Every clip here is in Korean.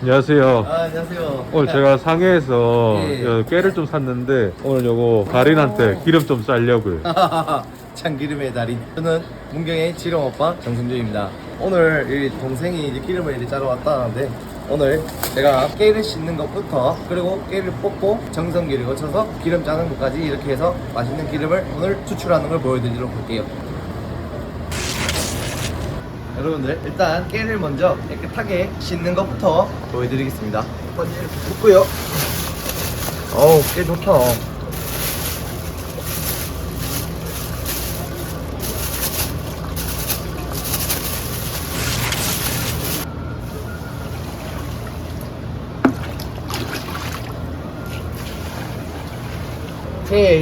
안녕하세요. 아, 안녕하세요. 오늘 제가 상해에서 예. 요 깨를 좀 샀는데 오늘 요거 가린한테 기름 좀 쌀려고요. 참기름의 달인. 저는 문경의 지령 오빠 정승준입니다. 오늘 이 동생이 이제 기름을 이렇게 짜러 왔다는데 오늘 제가 깨를 씻는 것부터 그리고 깨를 뽑고 정성기를 거쳐서 기름 짜는 것까지 이렇게 해서 맛있는 기름을 오늘 추출하는 걸 보여드리도록 할게요. 여러분들 일단 깨를 먼저 깨끗하게 씻는 것부터 보여드리겠습니다. 먼저 이렇게 붓고요. 어우 깨 좋다.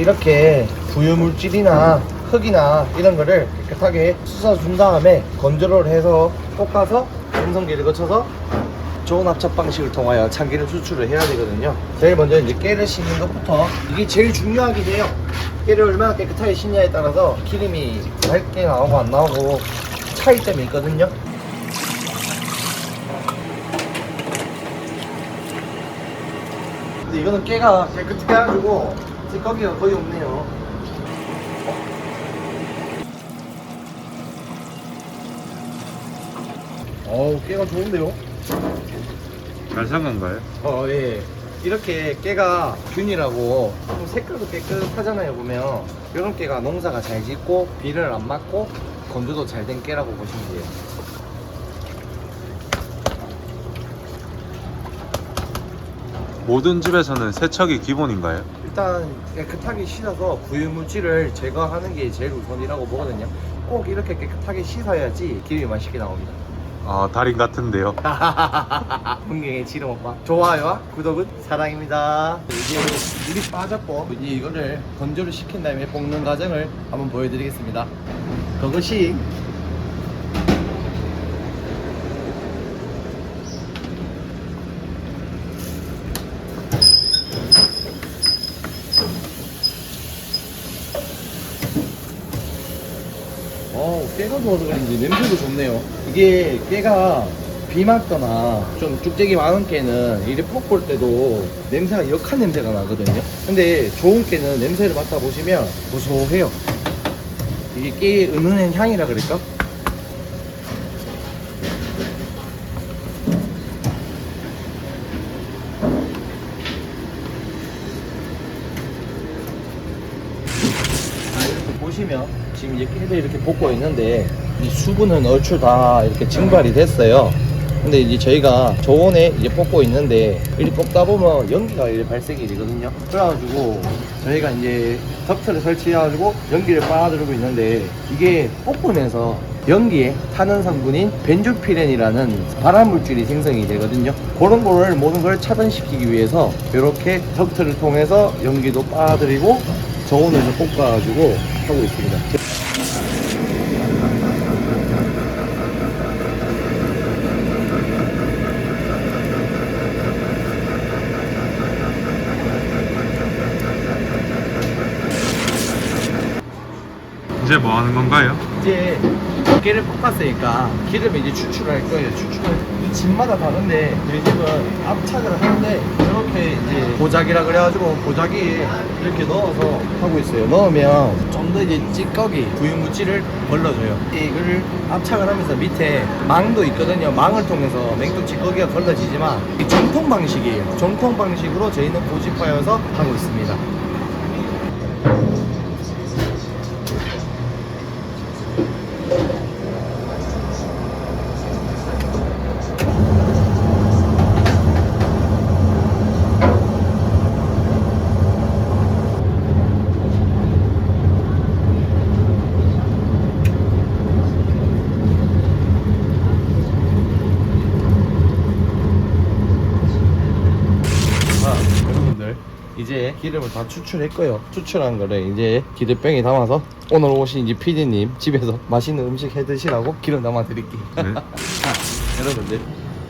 이렇게 부유물질이나 흙이나 이런 거를 깨끗하게 씻어준 다음에 건조를 해서 볶아서 생성기를 거쳐서 좋은 합착 방식을 통하여 참기름 수출을 해야 되거든요. 제일 먼저 이제 깨를 씻는 것부터 이게 제일 중요하긴 해요. 깨를 얼마나 깨끗하게 씻냐에 따라서 기름이 맑게 나오고 안 나오고 차이점이 있거든요. 근데 이거는 깨가 깨끗하게 해가지고 찌꺼기가 거의 없네요. 어우 깨가 좋은데요? 잘 산 건가요? 어, 예. 이렇게 깨가 균이라고 좀 색깔도 깨끗하잖아요, 보면. 이런 깨가 농사가 잘 짓고, 비를 안 맞고, 건조도 잘 된 깨라고 보시면 돼요. 모든 집에서는 세척이 기본인가요? 일단 깨끗하게 씻어서 부유물질을 제거하는 게 제일 우선이라고 보거든요. 꼭 이렇게 깨끗하게 씻어야지 기름이 맛있게 나옵니다. 아 달인 같은데요. 문경의 지름 오빠. 좋아요와 구독은 사랑입니다. 이제 물이 빠졌고 이제 이거를 건조를 시킨 다음에 볶는 과정을 한번 보여드리겠습니다. 그것이 어, 깨가 좋아서 그런지 냄새도 좋네요. 이게 깨가 비 맞거나 좀 쭉대기 많은 깨는 이래 볶을 때도 냄새가 역한 냄새가 나거든요. 근데 좋은 깨는 냄새를 맡아보시면 고소해요. 이게 깨의 은은한 향이라 그럴까? 자, 이렇게 보시면 지금 이제 깨를 이렇게 볶고 있는데 이 수분은 얼추 다 이렇게 증발이 됐어요. 근데 이제 저희가 저온에 이제 볶고 있는데 이렇게 볶다 보면 연기가 이렇게 발생이 되거든요. 그래가지고 저희가 이제 덕트를 설치해가지고 연기를 빨아들이고 있는데 이게 볶으면서 연기에 타는 성분인 벤조피렌이라는 발암 물질이 생성이 되거든요. 그런 거를 모든 걸 차단시키기 위해서 이렇게 덕트를 통해서 연기도 빨아들이고 저온에서 볶아가지고 하고 있습니다. 이제 뭐 하는 건가요? 이제 깨를 볶았으니까 기름을 이제 추출할 거예요. 추출을 이 집마다 다른데 저희 집은 압착을 하는데 보자기라 그래가지고 보자기에 이렇게 넣어서 하고 있어요. 넣으면 좀 더 이제 찌꺼기, 부유물질을 걸러줘요. 이걸 압착을 하면서 밑에 망도 있거든요. 망을 통해서 맹도 찌꺼기가 걸러지지만 이 정통 방식이에요. 정통 방식으로 저희는 고집하여서 하고 있습니다. 자, 여러 분들 이제 기름을 다 추출했고요. 추출한 거를 이제 기름병에 담아서 오늘 오신 이제 PD님 집에서 맛있는 음식 해 드시라고 기름 담아 드릴게요. 네. 자, 여러분들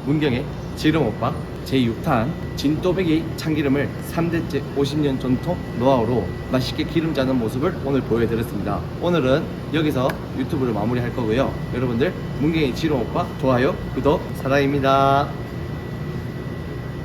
문경의 지름 오빠 제6탄 진또배기 참기름을 3대째 50년 전통 노하우로 맛있게 기름 짜는 모습을 오늘 보여드렸습니다. 오늘은 여기서 유튜브를 마무리할 거고요. 여러분들 문경의 지름 오빠 좋아요, 구독, 사랑입니다.